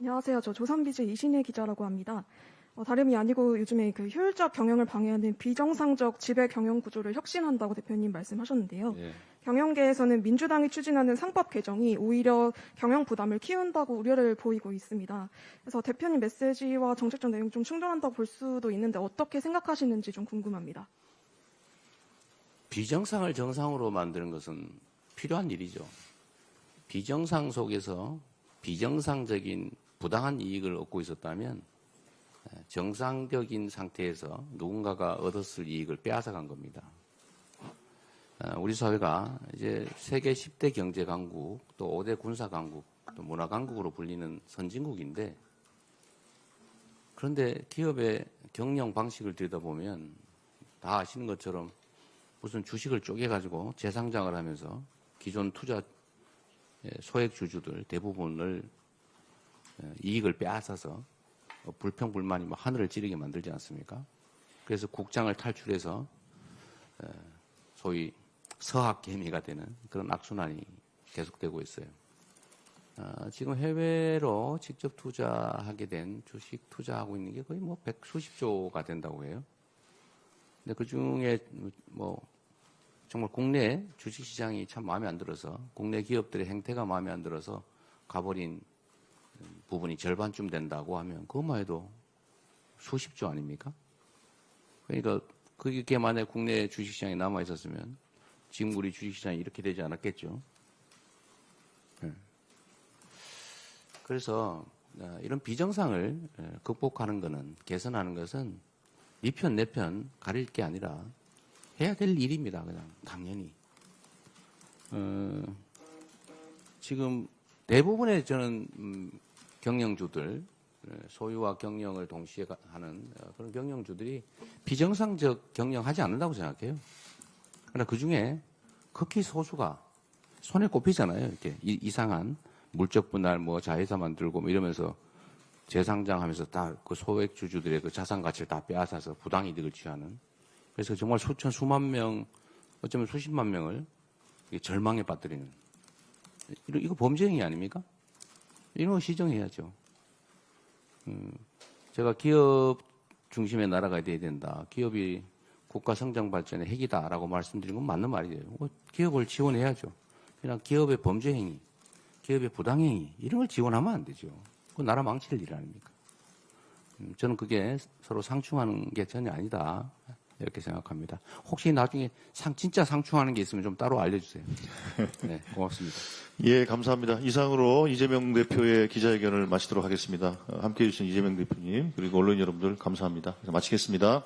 안녕하세요. 저 조선비즈 이신혜 기자라고 합니다. 어, 다름이 아니고 요즘에 그 효율적 경영을 방해하는 비정상적 지배 경영 구조를 혁신한다고 대표님 말씀하셨는데요. 예. 경영계에서는 민주당이 추진하는 상법 개정이 오히려 경영 부담을 키운다고 우려를 보이고 있습니다. 그래서 대표님 메시지와 정책적 내용 좀 충돌한다고 볼 수도 있는데 어떻게 생각하시는지 좀 궁금합니다. 비정상을 정상으로 만드는 것은 필요한 일이죠. 비정상 속에서 비정상적인 부당한 이익을 얻고 있었다면 예, 정상적인 상태에서 누군가가 얻었을 이익을 빼앗아간 겁니다. 어, 우리 사회가 이제 세계 10대 경제 강국, 또 5대 군사 강국, 또 문화 강국으로 불리는 선진국인데 그런데 기업의 경영 방식을 들여다보면 다 아시는 것처럼 무슨 주식을 쪼개가지고 재상장을 하면서 기존 투자 예, 소액 주주들 대부분을 예, 이익을 빼앗아서 어, 불평불만이 뭐 하늘을 찌르게 만들지 않습니까? 그래서 국장을 탈출해서 에, 소위 서학개미가 되는 그런 악순환이 계속되고 있어요. 아, 지금 해외로 직접 투자하게 된 주식 투자하고 있는 게 거의 뭐 백 수십 조가 된다고 해요. 근데 그 중에 뭐 정말 국내 주식 시장이 참 마음에 안 들어서 국내 기업들의 행태가 마음에 안 들어서 가버린 부분이 절반쯤 된다고 하면 그것만 해도 수십조 아닙니까? 그러니까 그게 만약 국내 주식시장에 남아 있었으면 지금 우리 주식시장이 이렇게 되지 않았겠죠. 예. 그래서 어, 이런 비정상을 예, 극복하는 것은 개선하는 것은 네 편 내 편 가릴 게 아니라 해야 될 일입니다. 그냥 당연히. 어, 지금 대부분의 저는 음, 경영주들 예, 소유와 경영을 동시에 가- 하는 어, 그런 경영주들이 비정상적 경영하지 않는다고 생각해요. 그러나 그 중에 극히 소수가 손에 꼽히잖아요. 이렇게 이- 이상한 물적 분할, 뭐 자회사 만들고 뭐 이러면서 재상장하면서 다 그 소액 주주들의 그 자산 가치를 다 빼앗아서 부당 이득을 취하는. 그래서 정말 수천 수만 명, 어쩌면 수십만 명을 절망에 빠뜨리는. 이거 범죄 행위 아닙니까? 이런 거 시정해야죠. 음, 제가 기업 중심의 나라가 돼야 된다. 기업이 국가 성장 발전의 핵이다라고 말씀드린 건 맞는 말이에요. 뭐 기업을 지원해야죠. 그냥 기업의 범죄 행위, 기업의 부당 행위 이런 걸 지원하면 안 되죠. 그 나라 망칠 일 아닙니까? 음, 저는 그게 서로 상충하는 게 전혀 아니다. 이렇게 생각합니다. 혹시 나중에 상, 진짜 상충하는 게 있으면 좀 따로 알려주세요. 네, 고맙습니다. 예, 감사합니다. 이상으로 이재명 대표의 기자회견을 마치도록 하겠습니다. 어, 함께해 주신 이재명 대표님 그리고 언론 여러분들 감사합니다. 마치겠습니다.